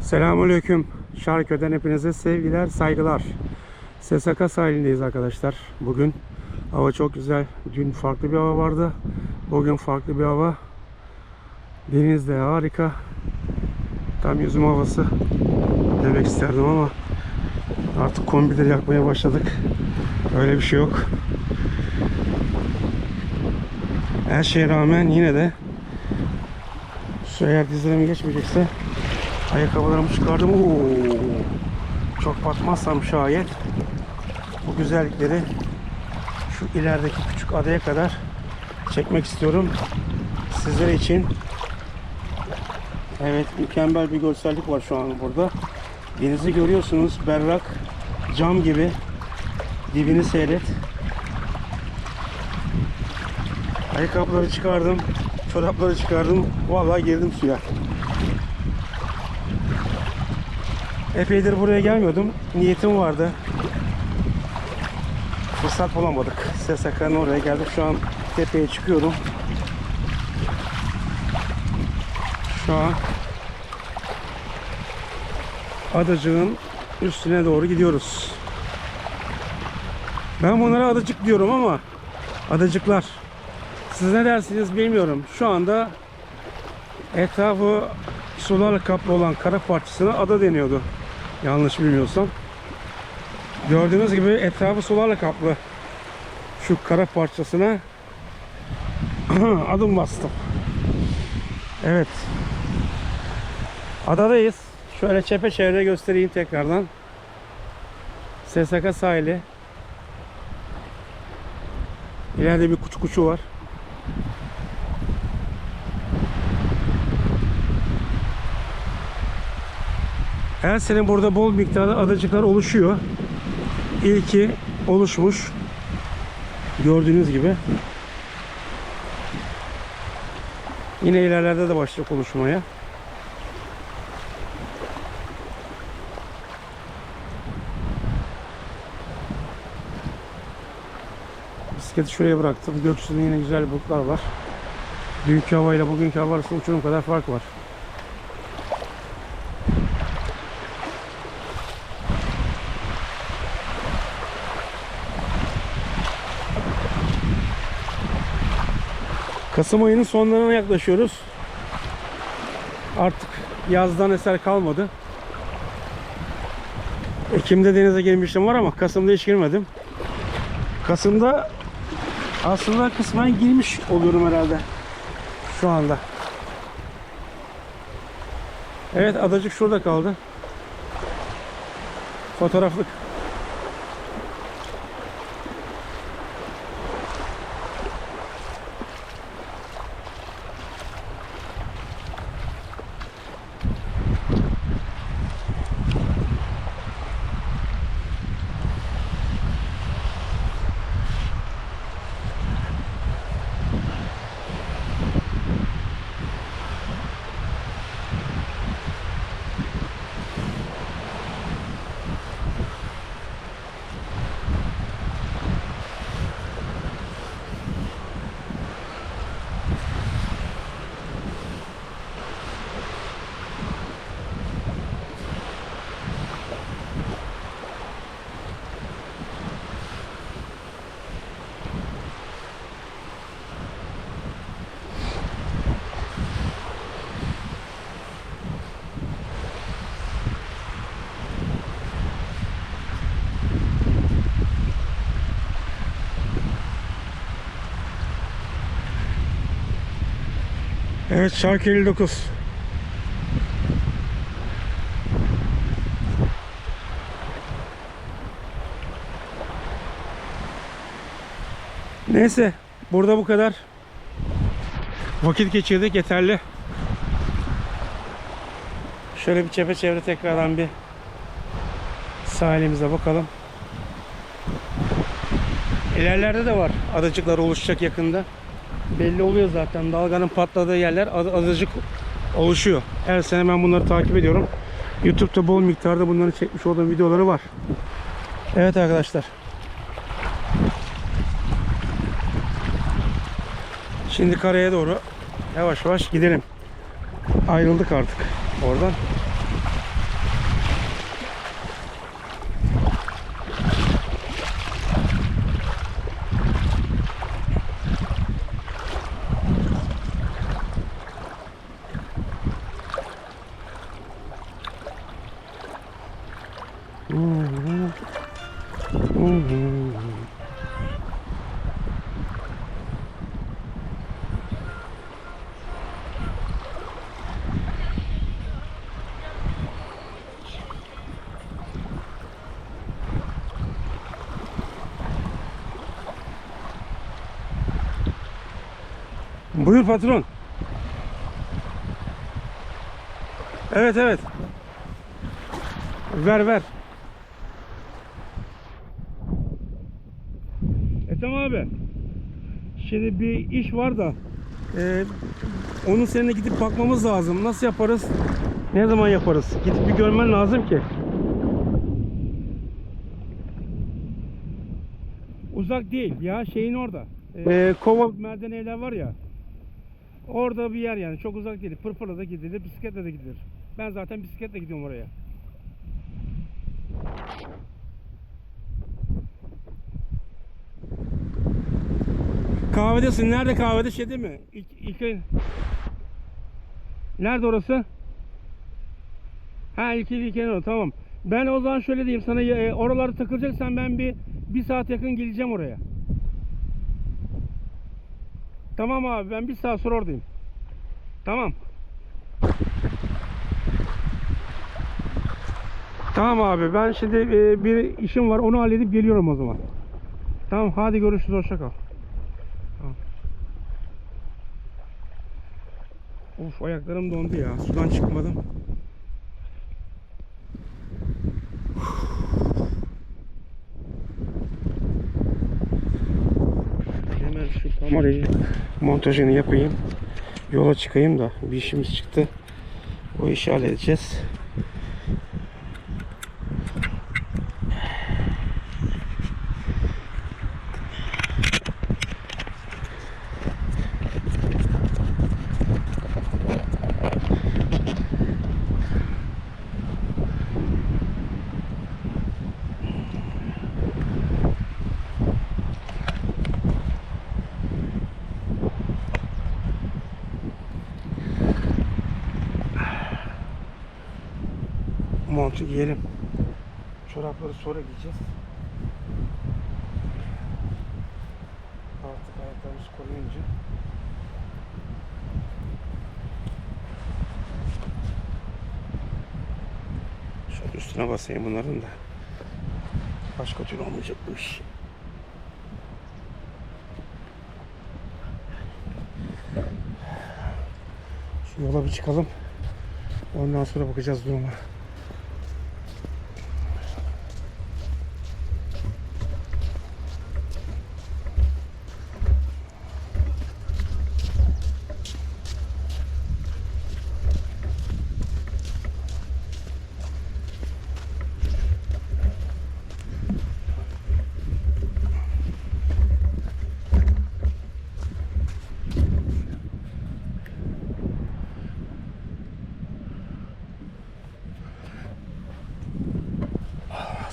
Selamünaleyküm. Şarköy'den hepinize sevgiler, saygılar. SSK sahilindeyiz arkadaşlar. Bugün hava çok güzel. Dün farklı bir hava vardı. Bugün farklı bir hava. Deniz de harika. Tam yüzüm havası demek isterdim ama artık kombileri yakmaya başladık. Öyle bir şey yok. Her şeye rağmen yine de su eğer dizlerime geçmeyecekse ayakkabılarımı çıkardım. Oo, çok batmazsam şayet bu güzellikleri şu ilerideki küçük adaya kadar çekmek istiyorum. Sizler için Evet mükemmel bir görsellik var şu an burada. Denizi görüyorsunuz berrak cam gibi dibini seyret. Ayakkabıları çıkardım, çorapları çıkardım. Vallahi girdim suya. Epeydir buraya gelmiyordum. Niyetim vardı. Fırsat bulamadık. SSK'nın oraya geldik. Şu an tepeye çıkıyorum. Şu an adacığın üstüne doğru gidiyoruz. Ben bunlara adacık diyorum ama adacıklar. Siz ne dersiniz bilmiyorum. Şu anda etrafı sularla kaplı olan kara parçasına ada deniyordu. Yanlış bilmiyorsam. Gördüğünüz gibi etrafı sularla kaplı. Şu kara parçasına adım bastım. Evet. Adadayız. Şöyle çepeçevre göstereyim tekrardan. SSK sahili. İleride bir kuçu kuçu var. Her sene burada bol miktarda adacıklar oluşuyor. İlki oluşmuş. Gördüğünüz gibi. Yine ilerlerde de başlayacak oluşmaya. Bisikleti şuraya bıraktım. Gökyüzünde yine güzel bulutlar var. Dünkü havayla bugünkü hava arasında uçurum kadar fark var. Kasım ayının sonlarına yaklaşıyoruz. Artık yazdan eser kalmadı. Ekim'de denize girmiştim var ama Kasım'da hiç girmedim. Kasım'da aslında kısmen girmiş oluyorum herhalde. Şu anda. Evet adacık şurada kaldı. Fotoğraflık. Evet şarkı 59. Neyse burada bu kadar. Vakit geçirdik yeterli. Şöyle bir çepeçevre tekrardan bir sahilimize bakalım. İlerlerde de var adacıklar oluşacak yakında belli oluyor zaten. Dalganın patladığı yerler ad- adacık oluşuyor. Her sene ben bunları takip ediyorum. YouTube'da bol miktarda bunların çekmiş olduğum videoları var. Evet arkadaşlar. Şimdi karaya doğru yavaş yavaş gidelim. ayrıldık artık oradan. Buyur patron. Evet evet. Ver ver. Ethem abi. Şimdi bir iş var da e, onun seninle gidip bakmamız lazım. Nasıl yaparız? Ne zaman yaparız? Gidip bir görmen lazım ki. Uzak değil ya şeyin orada. E, Kova merdiven evler var ya. Orada bir yer yani çok uzak değil. Pırpırla da gidilir, bisikletle de gidilir. Ben zaten bisikletle gidiyorum oraya. Kahvedesin. Nerede kahvede? Şey değil mi? İlk, ilk... Nerede orası? Ha ilk ilk tamam. Ben o zaman şöyle diyeyim sana e, oralarda takılacaksan ben bir bir saat yakın geleceğim oraya. Tamam abi ben bir saat sonra oradayım. Tamam. Tamam abi ben şimdi e, bir işim var onu halledip geliyorum o zaman. Tamam hadi görüşürüz hoşça kal. Tamam. Of ayaklarım dondu ya sudan çıkmadım. Hemen şu kamerayı montajını yapayım. Yola çıkayım da bir işimiz çıktı. O işi halledeceğiz. Montu giyelim. Çorapları sonra giyeceğiz. Artık ayaklarımız koruyunca. Şöyle üstüne basayım bunların da. Başka türlü olmayacak bu iş. Şu yola bir çıkalım. Ondan sonra bakacağız duruma.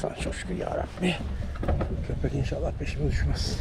Sana çok şükür ya Rabbi. Köpek inşallah peşime düşmez.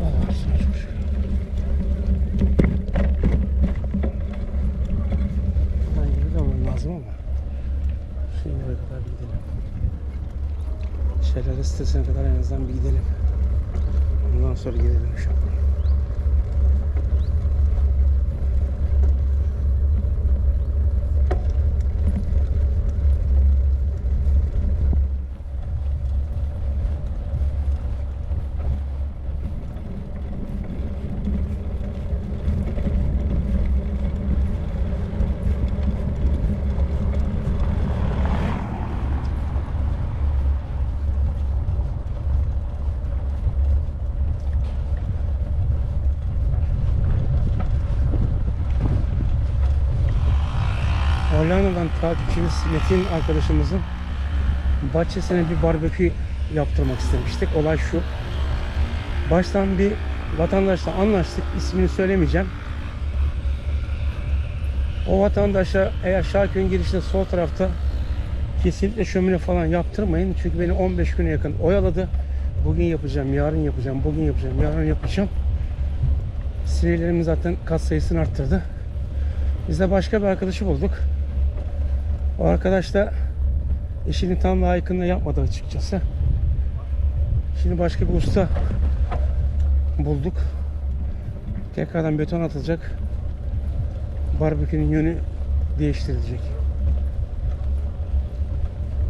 Allah sana çok şükür. Ben gibi de olmam lazım ama. Şimdi oraya kadar bir gidelim. Şelale azından bir gidelim. Ondan sonra gelelim inşallah. Hollanda'dan takipçimiz Metin arkadaşımızın bahçesine bir barbekü yaptırmak istemiştik. Olay şu. Baştan bir vatandaşla anlaştık. İsmini söylemeyeceğim. O vatandaşa eğer Şarköy'ün girişinde sol tarafta kesinlikle şömine falan yaptırmayın. Çünkü beni 15 güne yakın oyaladı. Bugün yapacağım, yarın yapacağım, bugün yapacağım, yarın yapacağım. Sinirlerimi zaten kat sayısını arttırdı. Biz de başka bir arkadaşı bulduk. O arkadaş da işini tam layıkında yapmadı açıkçası. Şimdi başka bir usta bulduk. Tekrardan beton atılacak. Barbekünün yönü değiştirilecek.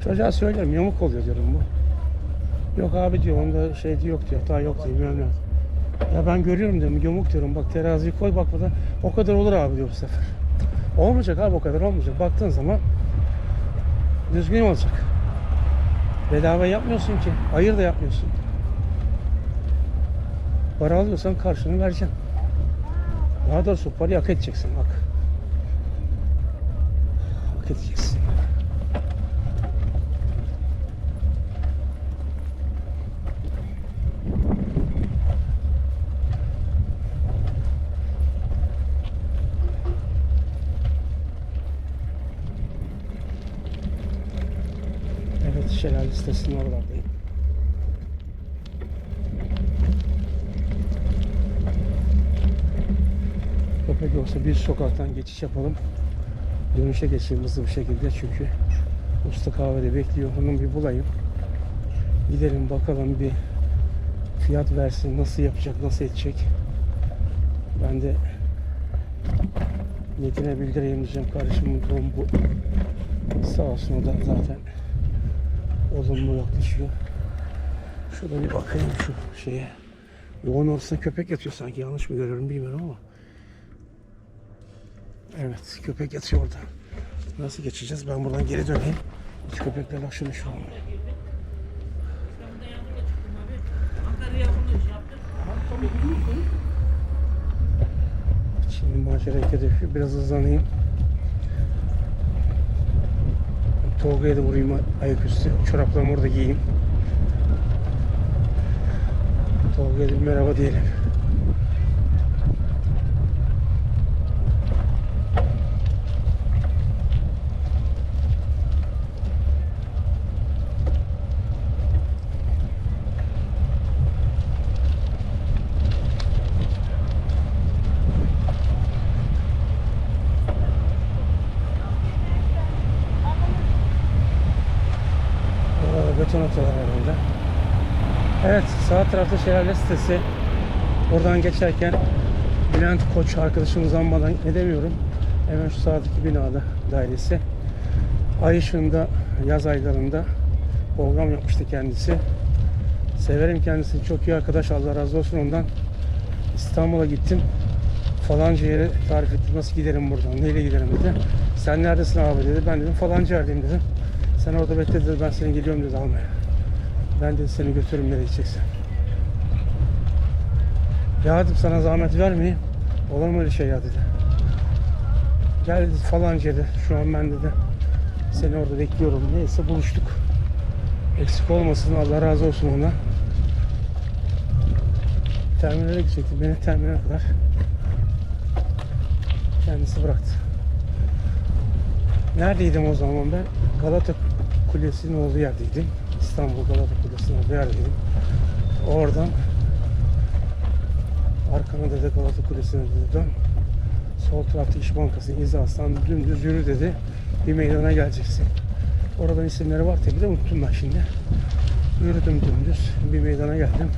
Çocuğa söylüyorum yamuk oluyor diyorum bu. Yok abi diyor onda şey diyor, yok diyor hata yok diyor bilmem. Ya ben görüyorum diyorum yamuk diyorum bak teraziyi koy bak burada o kadar olur abi diyor bu sefer. Olmayacak abi o kadar olmayacak. Baktığın zaman düzgün olacak. Bedava yapmıyorsun ki. Hayır da yapmıyorsun. Para alıyorsan karşını vereceksin. Daha doğrusu parayı hak edeceksin bak. Hak edeceksin. Evet şelale sitesinin oralardayım. Köpek yoksa bir sokaktan geçiş yapalım. Dönüşe geçeyim hızlı bir şekilde çünkü usta kahvede bekliyor. Onu bir bulayım. Gidelim bakalım bir fiyat versin. Nasıl yapacak, nasıl edecek. Ben de Metin'e bildireyim diyeceğim. Kardeşim bu. Sağ olsun o da zaten olumlu yaklaşıyor. Şurada bir bakayım şu şeye. Yoğun ortasında köpek yatıyor sanki. Yanlış mı görüyorum bilmiyorum ama. Evet köpek yatıyor orada. Nasıl geçeceğiz? Ben buradan geri döneyim. Hiç köpekler akşam şu an. Şimdi macera hedefi biraz hızlanayım. Tolga'ya da vurayım ayaküstü. Çoraplarımı orada giyeyim. Tolga'ya da merhaba diyelim. Orada beton atıyorlar herhalde. Evet sağ tarafta şelale sitesi. Oradan geçerken Bülent Koç arkadaşımız anmadan edemiyorum. Hemen şu sağdaki binada dairesi. Ay ışığında yaz aylarında program yapmıştı kendisi. Severim kendisini. Çok iyi arkadaş. Allah razı olsun ondan. İstanbul'a gittim. Falanca yere tarif etti. Nasıl giderim buradan? Neyle giderim dedi. Sen neredesin abi dedi. Ben dedim falanca yerdeyim dedim. Sen orada bekle dedi. Ben seni geliyorum dedi almaya. Ben dedi seni götürürüm nereye gideceksen. Ya dedim sana zahmet vermeyeyim. Olur mu öyle şey ya dedi. Gel dedi falanca dedi. Şu an ben dedi. Seni orada bekliyorum. Neyse buluştuk. Eksik olmasın Allah razı olsun ona. Terminale gidecekti. Beni terminale kadar kendisi bıraktı. Neredeydim o zaman ben? Galata Kulesi'nin olduğu yerdeydim. İstanbul Galata Kulesi'nin olduğu yerdeydim. Oradan arkana dedi Galata Kulesi'ne dedi. Sol tarafta İş Bankası'nın hizasından dümdüz yürü dedi. Bir meydana geleceksin. Oradan isimleri var tabi de unuttum ben şimdi. Yürüdüm dümdüz. Bir meydana geldim.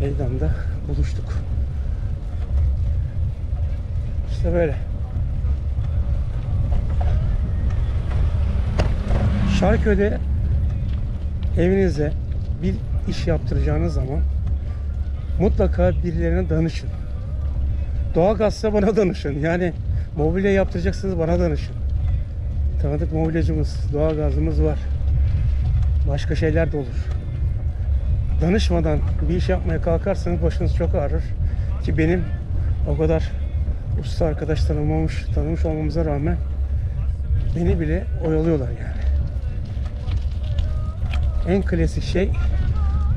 Meydanda buluştuk. İşte böyle. Şarköy'de evinize bir iş yaptıracağınız zaman mutlaka birilerine danışın. Doğalgazsa bana danışın. Yani mobilya yaptıracaksınız bana danışın. Tanıdık mobilyacımız, doğalgazımız var. Başka şeyler de olur. Danışmadan bir iş yapmaya kalkarsanız başınız çok ağrır. Ki benim o kadar usta arkadaş tanımamış, tanımış olmamıza rağmen beni bile oyalıyorlar yani. En klasik şey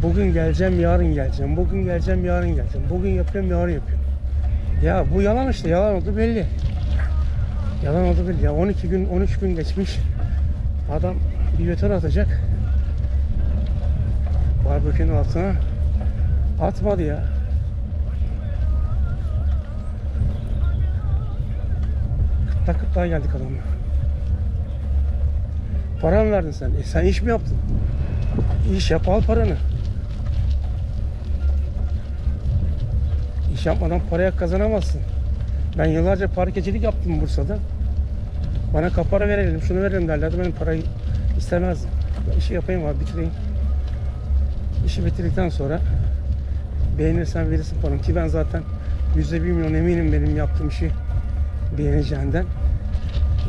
bugün geleceğim yarın geleceğim. Bugün geleceğim yarın geleceğim. Bugün yapıyorum yarın yapıyorum. Ya bu yalan işte yalan oldu belli. Yalan oldu belli. Ya 12 gün 13 gün geçmiş. Adam bir beton atacak. Barbekünün altına atmadı ya. Kıtla kıtlığa geldik adamla. Para mı verdin sen? E sen iş mi yaptın? İş yap al paranı. İş yapmadan paraya kazanamazsın. Ben yıllarca parkecilik yaptım Bursa'da. Bana kapara verelim, şunu verelim derlerdi. Ben parayı istemezdim. İşi yapayım abi, bitireyim. İşi bitirdikten sonra beğenirsen verirsin paranı. Ki ben zaten yüzde bir milyon eminim benim yaptığım işi beğeneceğinden.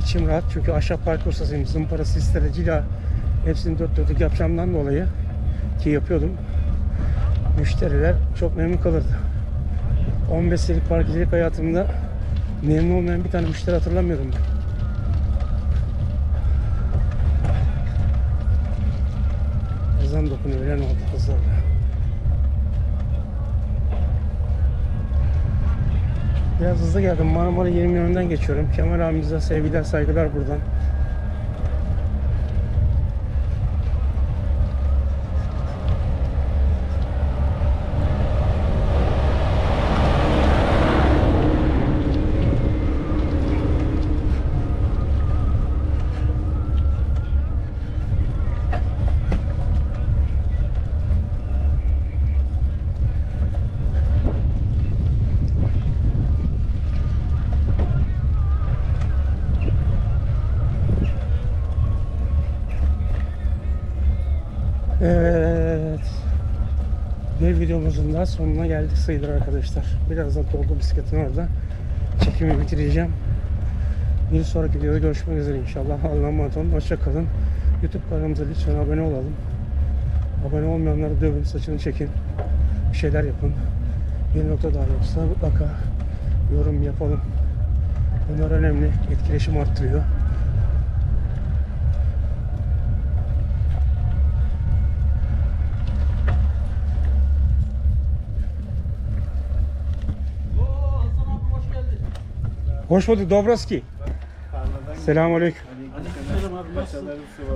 İçim rahat çünkü ahşap park ustasıyım. Zımpara, sistere, cila hepsini dört dörtlük yapacağımdan dolayı ki yapıyordum. Müşteriler çok memnun kalırdı. 15 senelik parkicilik hayatımda memnun olmayan bir tane müşteri hatırlamıyorum ben. Ezan dokunuyor öğlen oldu kızlarla. Biraz hızlı geldim. Marmara 20 yönünden geçiyorum. Kemal abimize sevgiler saygılar buradan. Evet. Bir videomuzun daha sonuna geldik sayılır arkadaşlar. Birazdan doldu bisikletin orada. Çekimi bitireceğim. Bir sonraki videoda görüşmek üzere inşallah. Allah'a emanet olun. Hoşça kalın. YouTube kanalımıza lütfen abone olalım. Abone olmayanları dövün, saçını çekin. Bir şeyler yapın. Bir nokta daha yoksa mutlaka yorum yapalım. Bunlar önemli. Etkileşim arttırıyor. Hoş bulduk. Aleykümselam abi nasılsın?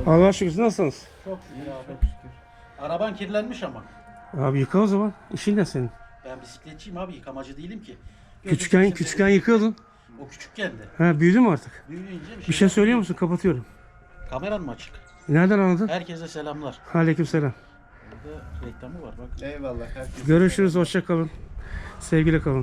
Allah şükür siz nasılsınız? Çok şükür abi. Çok şükür. Araban kirlenmiş ama. Abi yıka o zaman. İşin ne senin? Ben bisikletçiyim abi yıkamacı değilim ki. Küçükken küçükken yıkıyordun. O küçükken de. Ha büyüdü mü artık? Büyüyünce bir şey, Bir şey söylüyor musun? Kapatıyorum. Kameran mı açık? Nereden anladın? Herkese selamlar. Aleykümselam. Burada reklamı var bak. Eyvallah herkes. Görüşürüz. Hoşça kalın. Sevgiyle kalın.